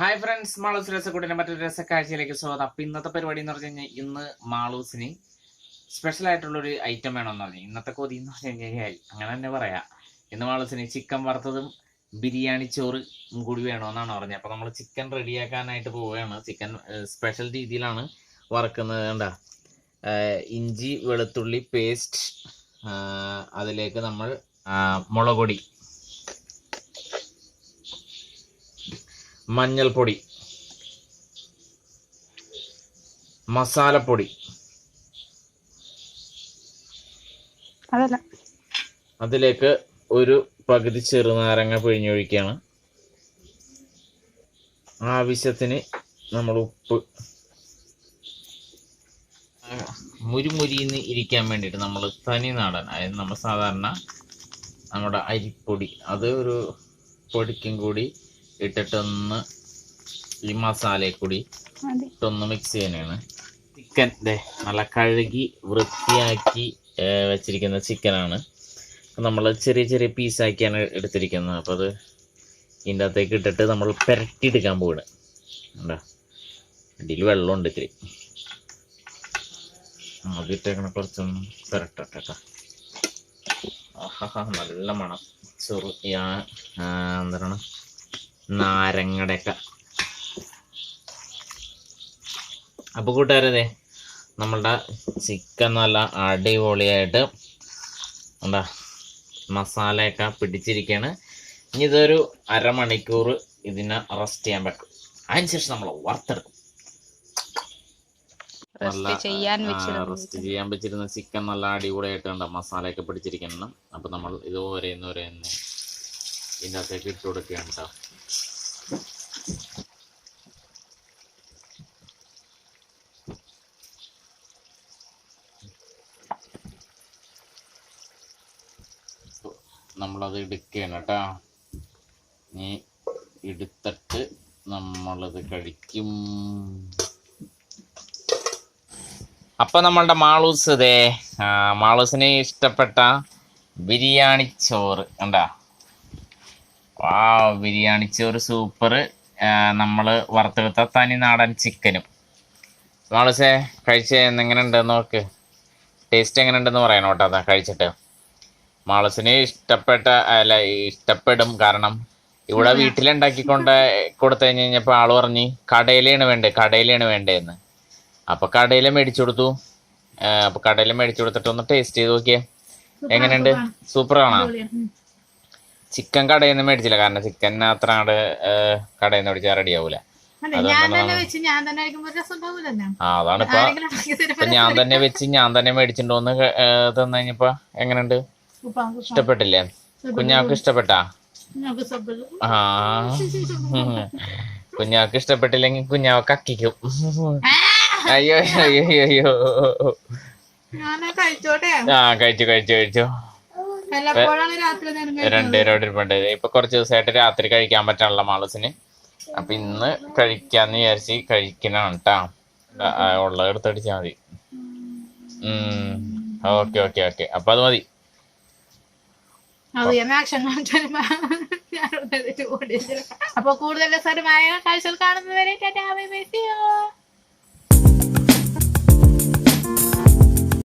Friends Malu's രസക്കൂട്ടിന് മറ്റൊരു രസക്കാഴ്ചയിലേക്ക് സ്വാഗതം. അപ്പം ഇന്നത്തെ പരിപാടി എന്ന് പറഞ്ഞു കഴിഞ്ഞാൽ ഇന്ന് മാളൂസിന് സ്പെഷ്യൽ ആയിട്ടുള്ളൊരു ഐറ്റം വേണമെന്ന് പറഞ്ഞു. ഇന്നത്തെ കൊതി എന്ന് പറഞ്ഞു കഴിഞ്ഞാൽ അങ്ങനെ തന്നെ പറയാം. ഇന്ന് മാളൂസിന് ചിക്കൻ വറുത്തതും ബിരിയാണി ചോറ് കൂടി വേണമെന്നാണ് പറഞ്ഞത്. അപ്പോൾ നമ്മൾ ചിക്കൻ റെഡിയാക്കാനായിട്ട് പോവുകയാണ്. ചിക്കൻ സ്പെഷ്യൽ രീതിയിലാണ് വറക്കുന്നത് എന്താ ഇഞ്ചി വെളുത്തുള്ളി പേസ്റ്റ് അതിലേക്ക് നമ്മൾ ആ, മഞ്ഞൾപ്പൊടി. മസാലപ്പൊടി. അതല്ല. അതിലേക്ക് ഒരു പകുതി ചെറുനാരങ്ങ പിഴിഞ്ഞൊഴിക്കുകയാണ്. ആവശ്യത്തിന് നമ്മൾ ഉപ്പ്. മുരിമുരിന്ന് ഇരിക്കാൻ വേണ്ടിയിട്ട് നമ്മൾ തനി നാടൻ അതായത് നമ്മൾ സാധാരണ നമ്മുടെ അരിപ്പൊടി അത് ഒരു പൊടിക്കും കൂടി ഇട്ടിട്ടൊന്ന് ഈ മസാലയിൽ കൂടി ഇട്ടൊന്ന് മിക്സ് ചെയ്യാനാണ്. ചിക്കൻ ദേ നല്ല കഴുകി വൃത്തിയാക്കി വെച്ചിരിക്കുന്ന ചിക്കനാണ് നമ്മൾ ചെറിയ ചെറിയ പീസാക്കിയാണ് എടുത്തിരിക്കുന്നത്. അപ്പോൾ അത് ഇതിന്റെ അകത്തേക്ക് ഇട്ടിട്ട് നമ്മൾ പുരട്ടിയെടുക്കാൻ പോവാണ്. എന്താ അടിയിൽ വെള്ളമുണ്ട് ഇത്തിരി. അത് ഇട്ടേക്കണ കുറച്ചൊന്ന് പുരട്ടട്ടോ ആഹാ നല്ല മണം. ചെറു എന്താണ്? നാരങ്ങയുടെയൊക്കെ അപ്പോൾ കൂട്ടുകാരതെ നമ്മളുടെ ചിക്കൻ നല്ല അടിപൊളിയായിട്ട് എന്താ മസാലയൊക്കെ പിടിച്ചിരിക്കുകയാണ് ഇനി ഇതൊരു അരമണിക്കൂർ ഇതിനെ റെസ്റ്റ് ചെയ്യാൻ വെക്കും. അതിനുശേഷം നമ്മൾ വറുത്തെടുക്കും. റെസ്റ്റ് ചെയ്യാൻ വെച്ചിരുന്ന ചിക്കൻ നല്ല അടിപൊളിയായിട്ട് ഉണ്ട് മസാലയൊക്കെ പിടിച്ചിരിക്കണം. അപ്പൊ നമ്മൾ ഇതുപോലെ ഇതിനകത്തേക്ക് ഇട്ടുകൊടുക്കുകയാണ് ഇട്ട് കൊടുക്കുകയാണ് കേട്ടോ നമ്മളത് എടുക്കുകയാണ് കേട്ടോ. നീ എടുത്തിട്ട് നമ്മളത് കഴിക്കും. അപ്പൊ നമ്മളുടെ മാളൂസ് ഇതേ ആ, മാളൂസിന് ഇഷ്ടപ്പെട്ട ബിരിയാണി ചോറ് കണ്ടാ? വാ ബിരിയാണി ചോറ് സൂപ്പർ നമ്മൾ വറുത്തെടുത്ത തനി നാടൻ ചിക്കനും. മാളൂസേ കഴിച്ച ഉണ്ടെന്ന് നോക്ക്. ടേസ്റ്റ് എങ്ങനെയുണ്ടെന്ന് പറയണം കേട്ടോ അതാ കഴിച്ചിട്ട്. മാളൂസിന് ഇഷ്ടപ്പെട്ട അല്ല ഇഷ്ടപ്പെടും കാരണം ഇവിടെ വീട്ടിലുണ്ടാക്കിക്കൊണ്ട് കൊടുത്തു കഴിഞ്ഞ് കഴിഞ്ഞപ്പോൾ ആൾ പറഞ്ഞു കടയിലാണ് വേണ്ടേ കടയിലാണ് വേണ്ടേന്ന് അപ്പൊ കടയിൽ മേടിച്ചു കൊടുത്തു. അപ്പൊ കടയിൽ മേടിച്ചു കൊടുത്തിട്ട് ഒന്ന് ടേസ്റ്റ് ചെയ്ത് നോക്കിയേ. എങ്ങനെയുണ്ട്? സൂപ്പർ ആണോ ചിക്കൻ കടയിൽ നിന്ന് മേടിച്ചില്ല കാരണം ചിക്കൻ അത്ര അങ്ങോട്ട് കടയിൽ നിന്ന് മേടിച്ചാൽ റെഡി ആവൂല. അതെ ഞാൻ തന്നെ വെച്ച് ഞാൻ തന്നെ കഴിക്കുമ്പോ രസം ഉണ്ടാവൂലല്ലോ. അതാണ് ഇപ്പൊ ഞാൻ തന്നെ വെച്ച് ഞാൻ തന്നെ മേടിച്ചിട്ടുണ്ടോന്ന് തന്നു കഴിഞ്ഞപ്പോ എങ്ങനെയുണ്ട്. ഇഷ്ടപ്പെട്ടില്ലേ? കുഞ്ഞാക്ക് ഇഷ്ടപ്പെട്ടാ. ആ. കുഞ്ഞാക്ക് ഇഷ്ടപ്പെട്ടില്ലെങ്കിൽ കുഞ്ഞാവ് കക്കിക്കും. അയ്യോ അയ്യോ അയ്യോ ആ കഴിച്ചു കഴിച്ചു കഴിച്ചു. രണ്ടുപേരോട് ഇരിപ്പുണ്ട്. ഇപ്പൊ കുറച്ച് ദിവസമായിട്ട് രാത്രി കഴിക്കാൻ പറ്റാനുള്ള മാളസിന്. അപ്പൊ ഇന്ന് കഴിക്കാന്ന് വിചാരിച്ച് കഴിക്കണം കേട്ടാ ഉള്ളത് എടുത്തടിച്ചാ മതി. ഉം. Okay okay okay. അപ്പൊ അത് മതി. ഞാൻ. അപ്പൊ കൂടുതൽ രസകരമായ കാഴ്ചകൾ കാണുന്നവരെ ടാറ്റാ ബൈ ബൈ you.